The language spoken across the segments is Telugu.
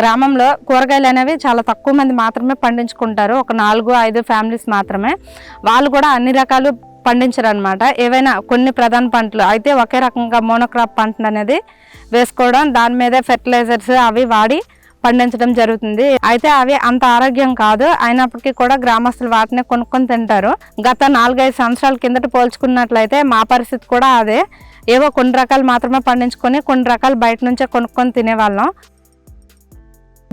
గ్రామంలో కూరగాయలు అనేవి చాలా తక్కువ మంది మాత్రమే పండించుకుంటారు. ఒక నాలుగు ఐదు ఫ్యామిలీస్ మాత్రమే. వాళ్ళు కూడా అన్ని రకాలు పండించరనమాట ఏవైనా కొన్ని ప్రధాన పంటలు అయితే ఒకే రకంగా మోనోక్రాప్ పంట అనేది వేసుకోవడం దాని మీదే ఫెర్టిలైజర్స్ అవి వాడి పండించడం జరుగుతుంది. అయితే అవి అంత ఆరోగ్యం కాదు. అయినప్పటికీ కూడా గ్రామస్తులు వాటిని కొనుక్కొని తింటారు. గత నాలుగైదు సంవత్సరాల కిందట పోల్చుకున్నట్లయితే మా పరిస్థితి కూడా అదే. ఏవో కొన్ని రకాలు మాత్రమే పండించుకొని కొన్ని రకాలు బయట నుంచే కొనుక్కొని తినేవాళ్ళం.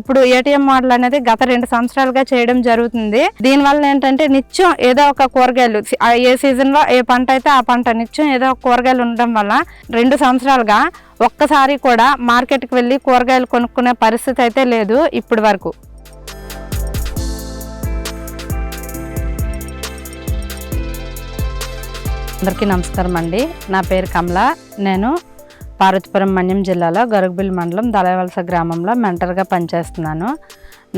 ఇప్పుడు ఏటీఎం మోడల్ అనేది గత రెండు సంవత్సరాలుగా చేయడం జరుగుతుంది. దీని వల్ల ఏంటంటే నిత్యం ఏదో ఒక కూరగాయలు ఏ సీజన్లో ఏ పంట అయితే ఆ పంట నిత్యం ఏదో ఒక కూరగాయలు ఉండడం వల్ల రెండు సంవత్సరాలుగా ఒక్కసారి కూడా మార్కెట్కి వెళ్ళి కూరగాయలు కొనుక్కునే పరిస్థితి అయితే లేదు ఇప్పటి వరకు. అందరికీ నమస్కారం అండి నా పేరు కమల. నేను పార్వతీపురం మన్యం జిల్లాలో గరుగుబిల్ మండలం దళవలస గ్రామంలో మెంటర్గా పనిచేస్తున్నాను.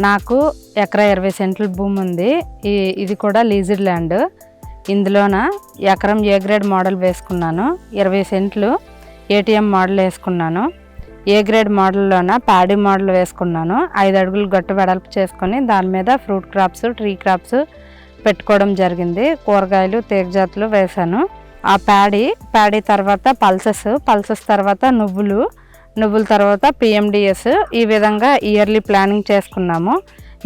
నాకు ఎకరా ఇరవై సెంట్ల భూమి ఉంది. ఈ ఇది కూడా లీజుడ్ ల్యాండ్. ఇందులోన ఎకరం ఏ గ్రేడ్ మోడల్ వేసుకున్నాను. ఇరవై సెంట్లు ఏటీఎం మోడల్ వేసుకున్నాను. ఏ గ్రేడ్ మోడల్లోన ప్యాడీ మోడల్ వేసుకున్నాను. ఐదు అడుగులు గట్టు వెడల్పు చేసుకొని దాని మీద ఫ్రూట్ క్రాప్స్ ట్రీ క్రాప్స్ పెట్టుకోవడం జరిగింది. కూరగాయలు తీగజాతులు వేశాను. ఆ ప్యాడీ ప్యాడీ తర్వాత పల్సెస్ పల్సెస్ తర్వాత నువ్వులు నువ్వుల తర్వాత పిఎండిఎస్ ఈ విధంగా ఇయర్లీ ప్లానింగ్ చేసుకున్నాము.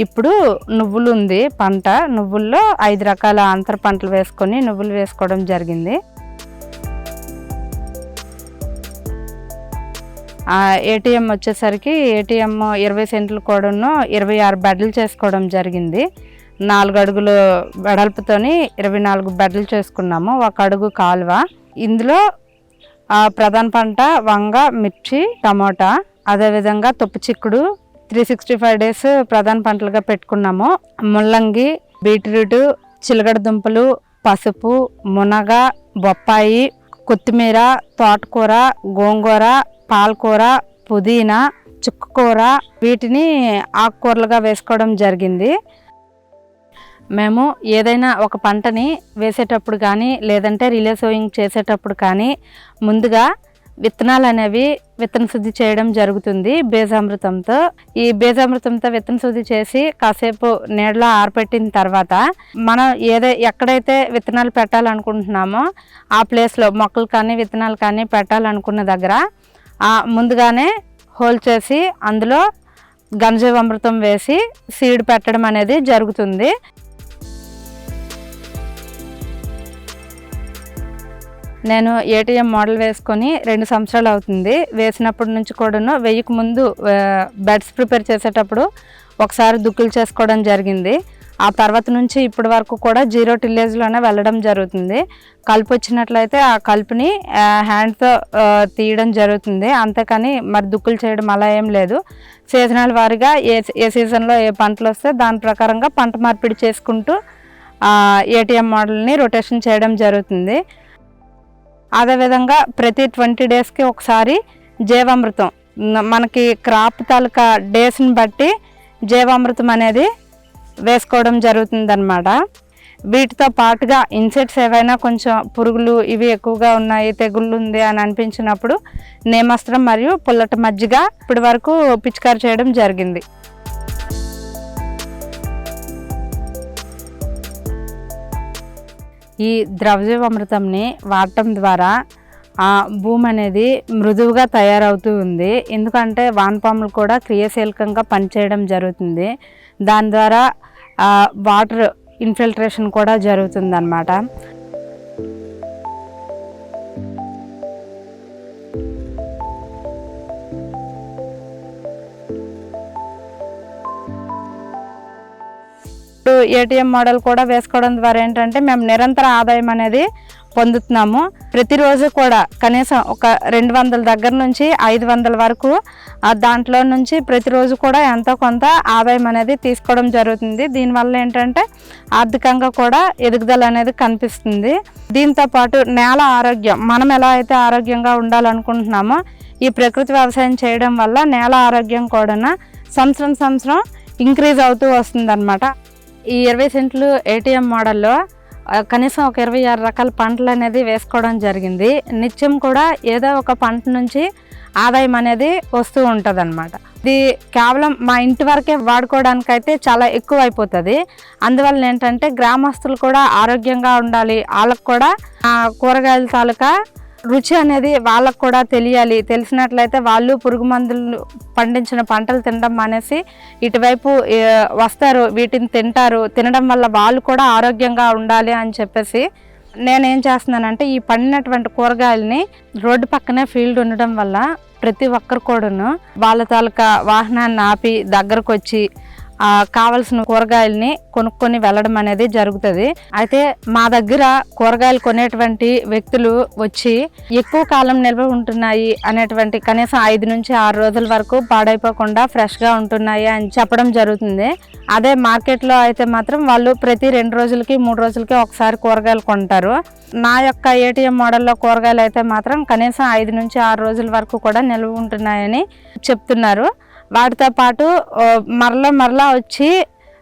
ఇప్పుడు నువ్వులు ఉంది పంట నువ్వుల్లో ఐదు రకాల అంతర పంటలు వేసుకొని నువ్వులు వేసుకోవడం జరిగింది. ఏటీఎం వచ్చేసరికి ఏటీఎం ఇరవై సెంట్లు కూడాను ఇరవై ఆరు బెడ్లు చేసుకోవడం జరిగింది. నాలుగు అడుగులు వెడల్పుతోని ఇరవై నాలుగు బెడ్లు చేసుకున్నాము. ఒక అడుగు కాలువ. ఇందులో ఆ, ప్రధాన పంట వంగ మిర్చి టమోటా అదేవిధంగా తొప్పు చిక్కుడు త్రీ సిక్స్టీ ఫైవ్ డేస్ ప్రధాన పంటలుగా పెట్టుకున్నాము. ముల్లంగి బీట్రూట్ చిలగడ దుంపలు పసుపు మునగ బొప్పాయి కొత్తిమీర తోటకూర గోంగూర పాలకూర పుదీనా చుక్కకూర వీటిని ఆకుకూరలుగా వేసుకోవడం జరిగింది. మేము ఏదైనా ఒక పంటని వేసేటప్పుడు కానీ లేదంటే రిలే సోయింగ్ చేసేటప్పుడు కానీ ముందుగా విత్తనాలు అనేవి విత్తన శుద్ధి చేయడం జరుగుతుంది బేజామృతంతో. ఈ బేజామృతంతో విత్తన శుద్ధి చేసి కాసేపు నీడలో ఆరపెట్టిన తర్వాత మనం ఏదై ఎక్కడైతే విత్తనాలు పెట్టాలనుకుంటున్నామో ఆ ప్లేస్లో మొక్కలు కానీ విత్తనాలు కానీ పెట్టాలనుకున్న దగ్గర ముందుగానే హోల్ చేసి అందులో గంజామృతం వేసి సీడ్ పెట్టడం అనేది జరుగుతుంది. నేను ఏటీఎం మోడల్ వేసుకొని రెండు సంవత్సరాలు అవుతుంది. వేసినప్పటి నుంచి కూడాను వెయ్యికి ముందు బెడ్స్ ప్రిపేర్ చేసేటప్పుడు ఒకసారి దుక్కులు చేసుకోవడం జరిగింది. ఆ తర్వాత నుంచి ఇప్పటి వరకు కూడా జీరో టిల్లేజ్లోనే వెళ్ళడం జరుగుతుంది. కలుపు వచ్చినట్లయితే ఆ కలుపుని హ్యాండ్తో తీయడం జరుగుతుంది. అంతేకాని మరి దుక్కులు చేయడం అలా ఏం లేదు. సీజనల్ వారీగా ఏ ఏ సీజన్లో ఏ పంటలు వస్తే దాని ప్రకారంగా పంట మార్పిడి చేసుకుంటూ ఏటీఎం మోడల్ని రొటేషన్ చేయడం జరుగుతుంది. అదేవిధంగా ప్రతి ట్వంటీ డేస్కి ఒకసారి జీవామృతం. మనకి క్రాప్ తాలూకా డేస్ని బట్టి జీవామృతం అనేది వేసుకోవడం జరుగుతుందన్నమాట. వీటితో పాటుగా ఇన్సెక్ట్స్ ఏవైనా కొంచెం పురుగులు ఇవి ఎక్కువగా ఉన్నాయి తెగుళ్ళు ఉంది అని అనిపించినప్పుడు నేమస్త్రం మరియు పుల్లట మజ్జిగ ఇప్పటి వరకు పిచికారి చేయడం జరిగింది. ఈ ద్రవజీవామృతంని వాడటం ద్వారా ఆ భూమి అనేది మృదువుగా తయారవుతూ ఉంది. ఎందుకంటే వానపాములు కూడా క్రియాశీలకంగా పనిచేయడం జరుగుతుంది. దాని ద్వారా వాటర్ ఇన్ఫిల్ట్రేషన్ కూడా జరుగుతుంది ఏటీఎం మోడల్ కూడా వేసుకోవడం ద్వారా ఏంటంటే మేము నిరంతర ఆదాయం అనేది పొందుతున్నాము. ప్రతిరోజు కూడా కనీసం ఒక రెండు వందల దగ్గర నుంచి ఐదు వందల వరకు దాంట్లో నుంచి ప్రతిరోజు కూడా ఎంతో కొంత ఆదాయం అనేది తీసుకోవడం జరుగుతుంది. దీనివల్ల ఏంటంటే ఆర్థికంగా కూడా ఎదుగుదల అనేది కనిపిస్తుంది. దీంతో పాటు నేల ఆరోగ్యం మనం ఎలా అయితే ఆరోగ్యంగా ఉండాలనుకుంటున్నామో ఈ ప్రకృతి వ్యవసాయం చేయడం వల్ల నేల ఆరోగ్యం కూడా సంవత్సరం సంవత్సరం ఇంక్రీజ్ అవుతూ వస్తుందన్నమాట. ఈ ఇరవై సెంట్లు ఏటీఎం మోడల్లో కనీసం ఒక ఇరవై ఆరు రకాల పంటలు అనేది వేసుకోవడం జరిగింది. నిత్యం కూడా ఏదో ఒక పంట నుంచి ఆదాయం అనేది వస్తూ ఉంటుంది అనమాట ఇది కేవలం మా ఇంటి వరకే వాడుకోవడానికి అయితే చాలా ఎక్కువ అయిపోతుంది అందువల్ల ఏంటంటే గ్రామస్తులు కూడా ఆరోగ్యంగా ఉండాలి. వాళ్ళకు కూడా కూరగాయల తాలూకా రుచి అనేది వాళ్ళకు కూడా తెలియాలి. తెలిసినట్లయితే వాళ్ళు పురుగు మందులు పండించిన పంటలు తినడం మానేసి ఇటువైపు వస్తారు. వీటిని తింటారు. తినడం వల్ల వాళ్ళు కూడా ఆరోగ్యంగా ఉండాలి అని చెప్పేసి నేనేం చేస్తున్నానంటే ఈ పండినటువంటి కూరగాయలని రోడ్డు పక్కనే ఫీల్డ్ ఉండడం వల్ల ప్రతి ఒక్కరు కూడాను వాళ్ళ తాలూకా వాహనాన్ని ఆపి దగ్గరకు వచ్చి కావలసిన కూరగాయలని కొనుక్కొని వెళ్ళడం అనేది జరుగుతుంది. అయితే మా దగ్గర కూరగాయలు కొనేటువంటి వ్యక్తులు వచ్చి ఎక్కువ కాలం నిల్వ ఉంటున్నాయి అనేటువంటి కనీసం ఐదు నుంచి ఆరు రోజుల వరకు పాడైపోకుండా ఫ్రెష్గా ఉంటున్నాయి అని చెప్పడం జరుగుతుంది. అదే మార్కెట్లో అయితే మాత్రం వాళ్ళు ప్రతి రెండు రోజులకి మూడు రోజులకి ఒకసారి కూరగాయలు కొంటారు. నా యొక్క ఏటీఎం మోడల్లో కూరగాయలు అయితే మాత్రం కనీసం ఐదు నుంచి ఆరు రోజుల వరకు కూడా నిల్వ ఉంటున్నాయని చెప్తున్నారు. వాటితో పాటు మరలా మరలా వచ్చి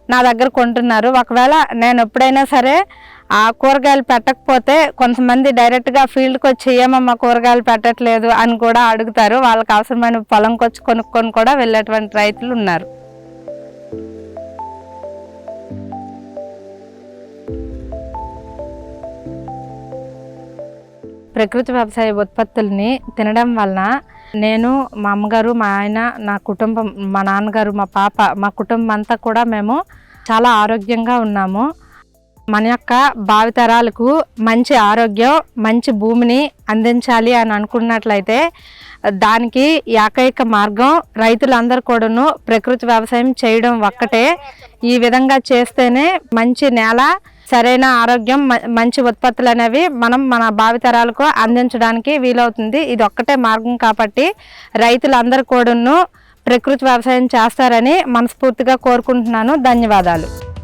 నా దగ్గర కొంటున్నారు. ఒకవేళ నేను ఎప్పుడైనా సరే ఆ కూరగాయలు పెట్టకపోతే కొంతమంది డైరెక్ట్గా ఫీల్డ్కి వచ్చి ఏమమ్మా కూరగాయలు పెట్టట్లేదు అని కూడా అడుగుతారు. వాళ్ళకి అవసరమైన పొలంకి వచ్చి కొనుక్కొని కూడా వెళ్ళేటువంటి రైతులు ఉన్నారు. ప్రకృతి వ్యవసాయ ఉత్పత్తుల్ని తినడం వలన నేను మా అమ్మగారు మా ఆయన నా కుటుంబం మా నాన్నగారు మా పాప మా కుటుంబం అంతా కూడా మేము చాలా ఆరోగ్యంగా ఉన్నాము. మన యొక్క భావితరాలకు మంచి ఆరోగ్యం మంచి భూమిని అందించాలి అని అనుకున్నట్లయితే దానికి ఏకైక మార్గం రైతులందరూ కూడాను ప్రకృతి వ్యవసాయం చేయడం ఒక్కటే. ఈ విధంగా చేస్తేనే మంచి నేల సరైన ఆరోగ్యం మ- మంచి ఉత్పత్తులు అనేవి మనం మన భావితరాలకు అందించడానికి వీలవుతుంది. ఇది ఒక్కటే మార్గం కాబట్టి రైతులందరూ కూడాను ప్రకృతి వ్యవసాయం చేస్తారని మనస్ఫూర్తిగా కోరుకుంటున్నాను. ధన్యవాదాలు.